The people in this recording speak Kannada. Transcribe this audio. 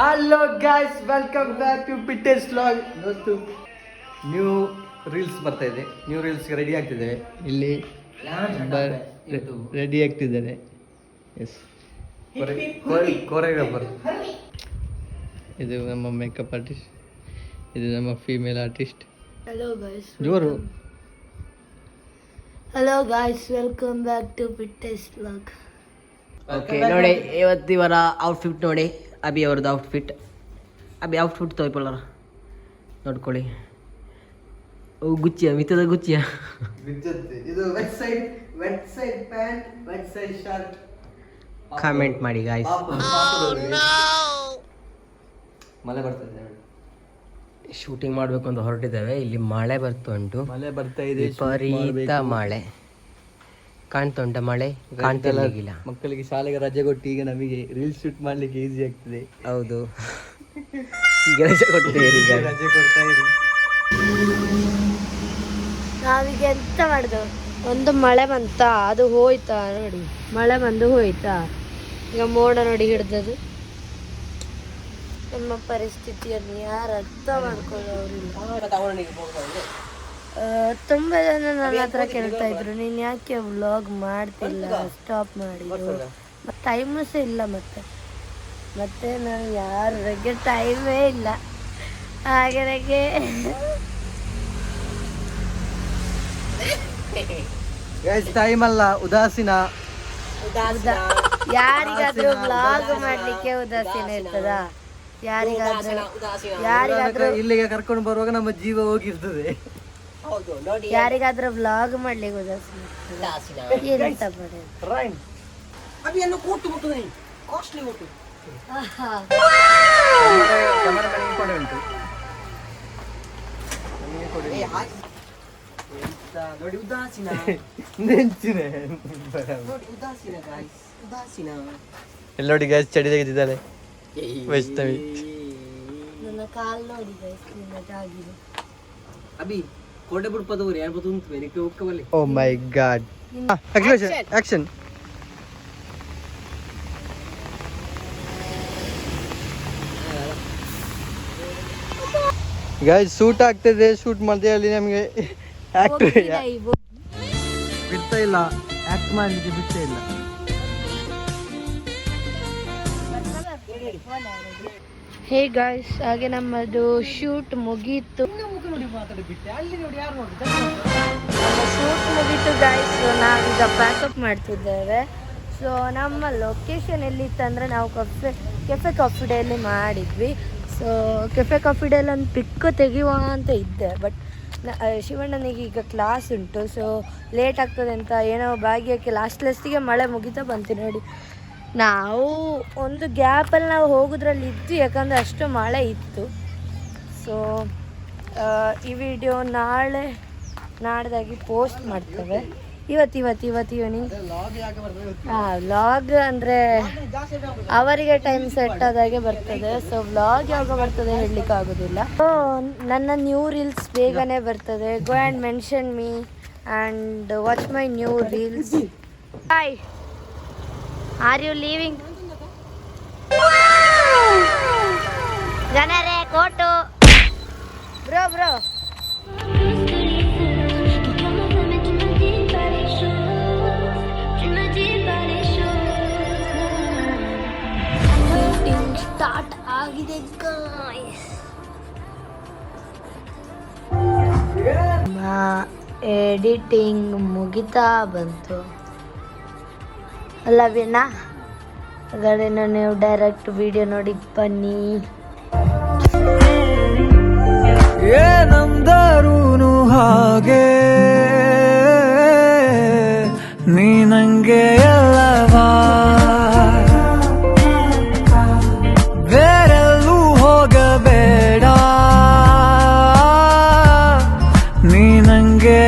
Hello guys welcome back to Pittes vlog ದೋಸ್ತು new reels ಬರ್ತಾ ಇದೆ. ನ್ಯೂ ರೀಲ್ಸ್ ರೆಡಿ ಆಗ್ತಿದ್ದೇವೆ. ಇಲ್ಲಿ ರೆಡಿ ಆಗ್ತಿದ್ದಾರೆ. ಎಸ್ ಕೊರಿಯೋಗ್ರಾಫರ್ ಇದು ನಮ್ಮ ಮೇಕಪ್ ಆರ್ಟಿಸ್ಟ್ ಇದು ನಮ್ಮ ಫೀಮೇಲ್ ಆರ್ಟಿಸ್ಟ್ ಹಲೋ ಗಾಯ್ಸ್ ಜೋರು. Hello guys welcome back to Pittes vlog. Okay ನೋಡಿ ಇವತ್ತು ಇವರ ಔಟ್ಫಿಟ್ ನೋಡಿ. ಅಭಿ ಅವ್ರದ್ದು ಔಟ್ಫಿಟ್ ಅಬಿ ಔಟ್ಫಿಟ್ ತೋಯ್ಪಲ್ಲರ ನೋಡ್ಕೊಳ್ಳಿ. ಓ ಗುಚ್ಚಿಯ ಮಿತದ ಗುಚ್ಚಿಯ? ಇದು wet side wet side pant wet side shirt comment ಮಾಡಿ ಗಾಯ್ಸ್ ಮಳೆ ಬರ್ತದೆ ಶೂಟಿಂಗ್ ಮಾಡಬೇಕು ಅಂತ ಹೊರಟಿದ್ದೇವೆ. ಇಲ್ಲಿ ಮಳೆ ಬರ್ತಾ ಉಂಟು. ಮಳೆ ಬರ್ತಾ ಇದೆ ವಿಪರೀತ ಮಳೆ. ಕಾಣ್ತಾ ಉಂಟ ಮಳೆ ಕಾಣ್ತಿಲ್ಲ ಮಕ್ಕಳಿಗೆ ಶಾಲೆಗೆ ರಜೆ ಕೊಟ್ಟು ಈಗ ನಮಗೆ ರೀಲ್ಸ್ ಶೂಟ್ ಮಾಡ್ಲಿಕ್ಕೆ ಈಸಿ ಆಗ್ತದೆ. ಹೌದು. ಈಗ ರಜೆ ಕೊಟ್ಟಿದ್ದೀರಿ ಈಗ. ರಜೆ ಕೊಡ್ತಾ ಇರಿ. ನಾವೀಗ ಎಂತ ಮಾಡಿದೆವು? ಒಂದು ಮಳೆ ಬಂತ ಅದು ಹೋಯ್ತಾ ನೋಡಿ. ಮಳೆ ಬಂದು ಹೋಯ್ತಾ. ಈಗ ಮೋಡ ನೋಡಿ ಹಿಡ್ದದು. ನಮ್ಮ ಪರಿಸ್ಥಿತಿಯನ್ನು ಯಾರು ಅರ್ಥ ಮಾಡ್ಕೊಳ್ಳೋರಿಲ್ಲ ತುಂಬಾ ಜನ ನನ್ನ ಹತ್ರ ಕೇಳ್ತಾ ಇದ್ರು ನೀನ್ ಯಾಕೆ ವ್ಲಾಗ್ ಮಾಡ್ತಿಲ್ಲ? ಸ್ಟಾಪ್ ಮಾಡಿದ್ರು ಟೈಮು ಸಹ ಇಲ್ಲ ಮತ್ತೆ. ಮತ್ತೆ ನಾನು ಯಾರಿಗೆ ಟೈಮೇ ಇಲ್ಲ. ಹಾಗೆ ನನಗೆ ಟೈಮ್ ಅಲ್ಲ. ಉದಾಸೀನ. ಯಾರಿಗಾದ್ರೂ ವ್ಲಾಗ್ ಮಾಡ್ಲಿಕ್ಕೆ ಉದಾಸೀನ ಇರ್ತದ? ಯಾರಿಗಾದ್ರೂ ಯಾರಿಗಾದ್ರೂ ಇಲ್ಲಿಗೆ ಕರ್ಕೊಂಡು ಬರುವಾಗ ನಮ್ಮ ಜೀವ ಹೋಗಿರ್ತದೆ. ಹೌದು ನೋಡಿ. ಯಾರಿಗಾದ್ರೂ ವ್ಲಾಗ್ ಮಾಡ್ಲಿಕ್ಕೆ ಕಾಸ್ಟ್ಲಿ ಆಹಾ. ಉಂಟು ನೋಡಿ ಉದಾಸೀನ. ನೆಂಚಿನ ನೋಡಿ ಉದಾಸೀನ ಗಾಯ್ಸ್ ಉದಾಸೀನ. ಎಲ್ಲೋಡಿ ಗ್ಯಾಸ್ ಚಡಿ ತೆಗೆದಿದ್ದಾಳೆ. ವೈಷ್ಣವಿ ನನ್ನ ಕಾಲ್ ನೋಡಿ ಅಭಿ ಕೋಟೆ ಬಿಡ್ಪದವ್ರು ಪದವರು ಯಾರು ಬದು ಉಂಟು ನಿಕ್ಕೆ ಓ my god action guys shoot ಆಗ್ತದೆ ಶೂಟ್ ಮಾಡಿದೆ ಅಲ್ಲಿ ನಮಗೆ ಆಕ್ಟ್ ಬಿಡ್ತಾ ಇಲ್ಲ ಆಕ್ಟ್ ಮಾಡ್ಲಿಕ್ಕೆ ಬಿಡ್ತಾ ಇಲ್ಲ. ಹೇ ಗಾಯ್ಸ್ ಹಾಗೆ ನಮ್ಮದು ಶೂಟ್ ಮುಗೀತು. ಶೂಟ್ ಮುಗೀತು ಗಾಯ್ಸ್ ನಾವೀಗ ಪ್ಯಾಕಪ್ ಮಾಡ್ತಿದ್ದೇವೆ. ಸೊ ನಮ್ಮ ಲೊಕೇಶನ್ ಎಲ್ಲಿತ್ತಂದ್ರೆ ನಾವು ಕಫೆ ಕೆಫೆ ಕಾಫಿ ಡೇಲಿ ಮಾಡಿದ್ವಿ. ಸೊ ಕೆಫೆ ಕಾಫಿ ಡೇಲಿ ಒಂದು ಪಿಕ್ ತೆಗೆಯುವ ಅಂತ ಇದ್ದೆ. ಬಟ್ ಶಿವಣ್ಣನಿಗೆ ಈಗ ಕ್ಲಾಸ್ ಉಂಟು. ಸೊ ಲೇಟ್ ಆಗ್ತದೆ ಅಂತ ಏನೋ ಭಾಗ್ಯಕ್ಕೆ ಲಾಸ್ಟ್ ಲಾಸ್ಟಿಗೆ ಮಳೆ ಮುಗಿತಾ ಬಂತು ನೋಡಿ. ನಾವು ಒಂದು ಗ್ಯಾಪಲ್ಲಿ ನಾವು ಹೋಗೋದ್ರಲ್ಲಿ ಇತ್ತು ಯಾಕಂದರೆ ಅಷ್ಟು ಮಳೆ ಇತ್ತು. ಸೊ ಈ ವಿಡಿಯೋ ನಾಳೆ, ನಾಡ್ದಾಗಿ ಪೋಸ್ಟ್ ಮಾಡ್ತೇವೆ. ಇವತ್ತು ಇವತ್ತು ಇವತ್ತು ಈವ್ನಿಂಗ್ ಹಾಂ ವ್ಲಾಗ್ ಅಂದರೆ ಅವರಿಗೆ ಟೈಮ್ ಸೆಟ್ ಆದಾಗೆ ಬರ್ತದೆ. ಸೊ ವ್ಲಾಗ್ ಯಾವಾಗ ಬರ್ತದೆ ಹೇಳಲಿಕ್ಕೆ ಆಗೋದಿಲ್ಲ. ನನ್ನ ನ್ಯೂ ರೀಲ್ಸ್ ಬೇಗನೆ ಬರ್ತದೆ. Go and mention me and watch my new reels boy are you leaving ಜನರೇ ಬ್ರೋ. ಸ್ಟಾರ್ಟ್ ಆಗಿದೆ ಎಡಿಟಿಂಗ್ ಮುಗಿತಾ ಬಂತು. ಅಲ್ಲ ವೀಣಾ ಹಾಗಾದ್ರೆ ನೀವು ಡೈರೆಕ್ಟ್ ವಿಡಿಯೋ ನೋಡಿ ಬನ್ನಿ. அங்கே